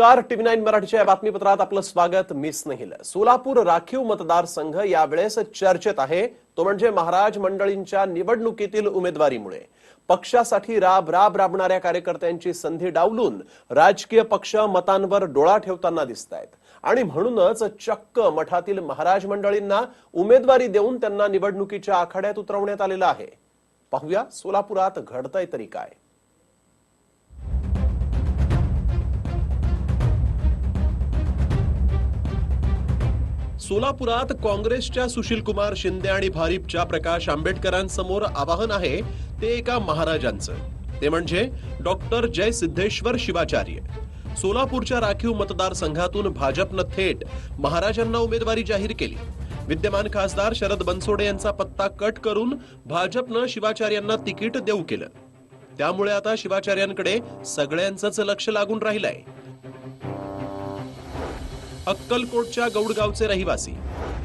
नमस्कार. TV nine मराठीच्या या बातमीपत्रात आपलं स्वागत. मी स्नेहिल. सोलापूर राखीव मतदारसंघ यावेळेस चर्चेत आहे. तो म्हणजे महाराज मंडळींच्या निवडणुकीतील उमेदवारीमुळे. पक्षासाठी राब राब राबणाऱ्या कार्यकर्त्यांची संधी डावलून राजकीय पक्ष मतांवर डोळा ठेवताना दिसत आहेत आणि म्हणूनच चक्क मठातील महाराज मंडळींना उमेदवारी देऊन त्यांना निवडणुकीच्या आखाड्यात उतरवण्यात आलेलं आहे. पाहूया सोलापुरात घडतंय तरी काय. सोलापुरात काँग्रेसच्या सुशील कुमार शिंदे आणि भारिपच्या प्रकाश आंबेडकरांसमोर आवाहन आहे ते एका महाराजांचं. ते म्हणजे डॉक्टर जय सिद्धेश्वर शिवाचार्य. सोलापूरच्या राखीव मतदारसंघातून भाजपनं थेट महाराजांना उमेदवारी जाहीर केली. विद्यमान खासदार शरद बनसोडे यांचा पत्ता कट करून भाजपनं शिवाचार्यांना तिकीट देऊ केलं. त्यामुळे आता शिवाचार्यांकडे सगळ्यांचंच लक्ष लागून राहिलंय. अक्कलकोटच्या गौडगावचे रहिवासी.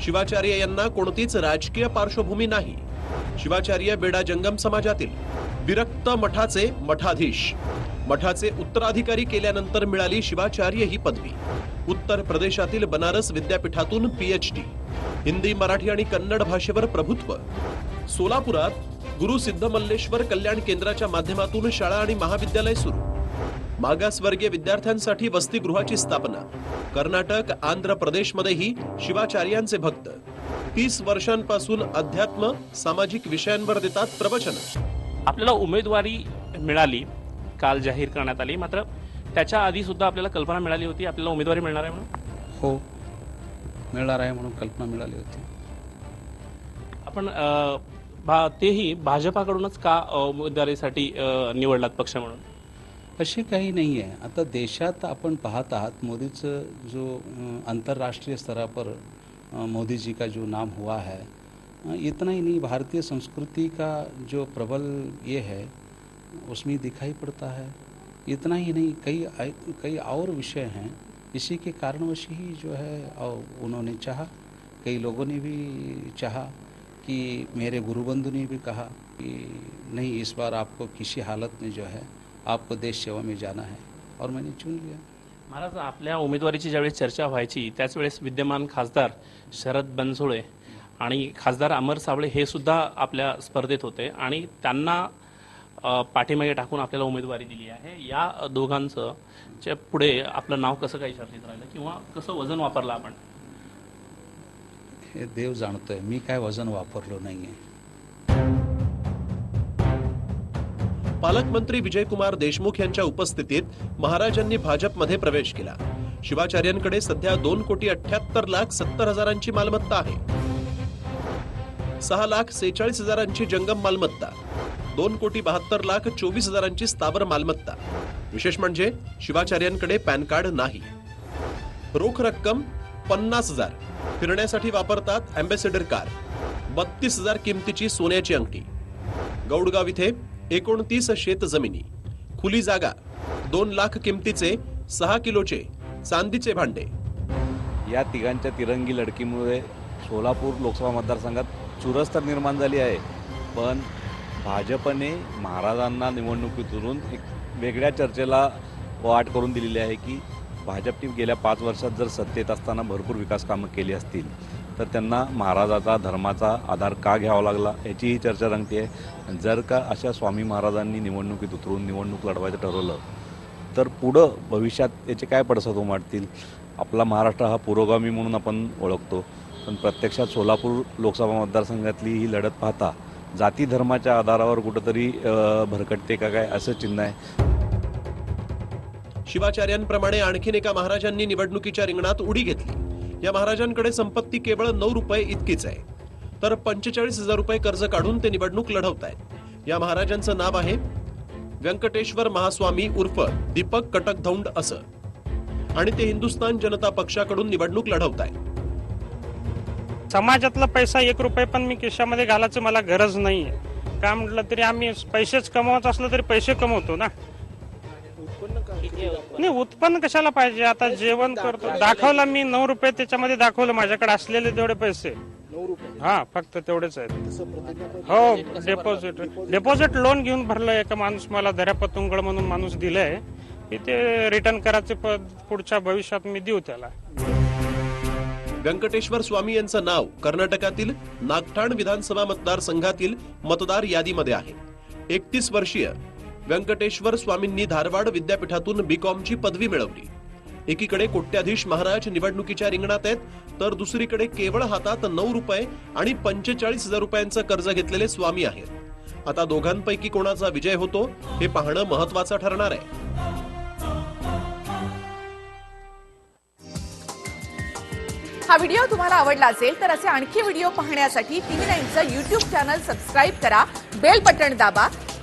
शिवाचार्य यांना कोणतीच राजकीय पार्श्वभूमी नाही. शिवाचार्य बेडा जंगम समाजातील विरक्त मठाचे मठाधीश. मठाचे उत्तराधिकारी केल्यानंतर मिळाली शिवाचार्य ही पदवी. उत्तर प्रदेशातील बनारस विद्यापीठातून पीएचडी. हिंदी मराठी आणि कन्नड भाषेवर प्रभुत्व. सोलापुरात गुरु सिद्धमल्लेश्वर कल्याण केंद्राच्या माध्यमातून शाळा आणि महाविद्यालय सुरू. मागासवर्गीय विद्यार्थ्यांसाठी वसतिगृहाची स्थापना. कर्नाटक आंध्र प्रदेशमध्येही शिवाचार्यांचे भक्त. तीस वर्षांपासून अध्यात्म सामाजिक विषयांवर देतात प्रवचन. आपल्याला उमेदवारी मिळाली काल जाहीर करण्यात आली मात्र त्याच्या आधी सुद्धा आपल्याला कल्पना मिळाली होती आपल्याला उमेदवारी मिळणार आहे म्हणून? हो. मिळणार आहे म्हणून कल्पना मिळाली होती. आपण तेही भाजपाकडूनच का उमेदवारीसाठी निवडलात पक्ष म्हणून? असे काही नाही आहे आता देशात आपण पाहत आहात मोदीचं जो अं, अंतर्राष्ट्रीय स्तरा पर अं, मोदी जी का जो नाम हुआ है अं, इतना ही नहीं भारतीय संस्कृति का जो प्रबल ये है उसमें दिखाई पड़ता है। इतना ही नहीं कई कई और विषय हैं। इसी के कारणवश ही जो है और उन्होंने चाहा कई लोगों ने भी चाहा कि मेरे गुरुबंधु ने भी कहा कि नहीं इस बार आपको किसी हालत में जो है आपको देश सेवा में जाना है। और मैंने चुन लिया। महाराज आपल्या उमेदवारीची ज्यावेळेस चर्चा व्हायची त्याच वेळेस विद्यमान खासदार शरद बनसोडे आणि खासदार अमर साबळे हे सुद्धा आपल्या स्पर्धेत होते आणि त्यांना पाठीमागे टाकून आपल्याला उमेदवारी दिली आहे. या दोघांचं च्या पुढे आपलं नाव कसं काही चर्चेत राहिलं किंवा कसं वजन वापरलं आपण? हे देव जाणतोय मी काय वजन वापरलो नाही आहे पालकमंत्री विजयकुमार देशमुख यांच्या उपस्थितीत महाराजांनी भाजपमध्ये प्रवेश केला. शिवाचार्यांकडे सध्या दोन कोटी अठ्याहत्तर लाख सत्तर हजारांची मालमत्ता आहे. सहा लाख सेहेचाळीस हजारांची जंगम मालमत्ता दोन कोटी बहात्तर लाख चोवीस हजारांची स्थावर मालमत्ता. विशेष म्हणजे शिवाचार्यांकडे पॅन कार्ड नाही. रोख रक्कम पन्नास हजार फिरण्यासाठी वापरतात अँबॅसेडर कार बत्तीस हजार किमतीची सोन्याची अंगठी. गौडगाव इथे एकोणतीस शेत जमिनी खुली जागा दोन लाख किमतीचे सहा किलोचे चांदीचे भांडे. या तिघांच्या तिरंगी लढकीमुळे सोलापूर लोकसभा मतदारसंघात चुरस तर निर्माण झाली आहे. पण भाजपने महाराजांना निवडणुकीतून एक वेगळ्या चर्चेला वाट करून दिलेली आहे की भाजपने गेल्या पाच वर्षात जर सत्तेत असताना भरपूर विकास कामं केली असतील तर त्यांना महाराजाचा धर्माचा आधार का घ्यावा लागला याचीही चर्चा रंगते आहे जर का अशा स्वामी महाराजांनी निवडणुकीत उतरून निवडणूक लढवायचं ठरवलं तर पुढं भविष्यात याचे काय पडसाद उमटतील आपला महाराष्ट्र हा पुरोगामी म्हणून आपण ओळखतो. पण प्रत्यक्षात सोलापूर लोकसभा मतदारसंघातली ही लढत पाहता जाती धर्माच्या आधारावर कुठंतरी भरकटते का काय असं चिन्ह आहे. शिवाचार्यांप्रमाणे आणखीन एका महाराजांनी निवडणुकीच्या रिंगणात उडी घेतली. या महाराजांकडे संपत्ती केवळ नऊ रुपये इतकीच आहे. तर पंचेचाळीस हजार रुपये कर्ज काढून ते निवडणूक लढवत आहेत या महाराजांचं नाव आहे व्यंकटेश्वर महास्वामी उर्फ दीपक कटकधौंड असं. आणि ते हिंदुस्थान जनता पक्षाकडून निवडणूक लढवत आहेत समाजातला पैसा एक रुपये पण मी खिशामध्ये घालायचं मला गरज नाहीये. का म्हटलं तरी आम्ही पैसेच कमवत असलं तरी पैसे कमवतो ना. नाही उत्पन्न कशाला पाहिजे? आता जेवण करतो. दाखवलं मी नऊ रुपये त्याच्यामध्ये दाखवलं माझ्याकडे असलेले तेवढे पैसे. हा फक्त तेवढेच आहेत. हो डेपॉझिट डेपॉझिट लोन घेऊन भरलं एका माणूस मला दर्यापतुंगड म्हणून माणूस दिलाय. ते रिटर्न करायचे पद पुढच्या भविष्यात मी देऊ त्याला. व्यंकटेश्वर स्वामी यांचं नाव कर्नाटकातील नागठाण विधानसभा मतदारसंघातील मतदार यादीमध्ये आहे. एकतीस वर्षीय व्यंकटेश्वर स्वामींनी धारवाड विद्यापीठातून बीकॉमची पदवी मिळवली. एकीकडे कोट्याधीश महाराज निवडणुकीच्या रिंगणात आहेत तर दुसरीकडे केवळ हातात नऊ रुपये आणि पंचेचाळीस हजार रुपयांचं कर्ज घेतलेले स्वामी आहेत. आता दोघांपैकी कोणाचा विजय होतो हे पाहणं महत्वाचं ठरणार आहे. हा व्हिडिओ तुम्हाला आवडला असेल तर असे आणखी व्हिडिओ पाहण्यासाठी टीव्ही नाईनचं युट्यूब चॅनल सबस्क्राईब करा बेल बटण दाबा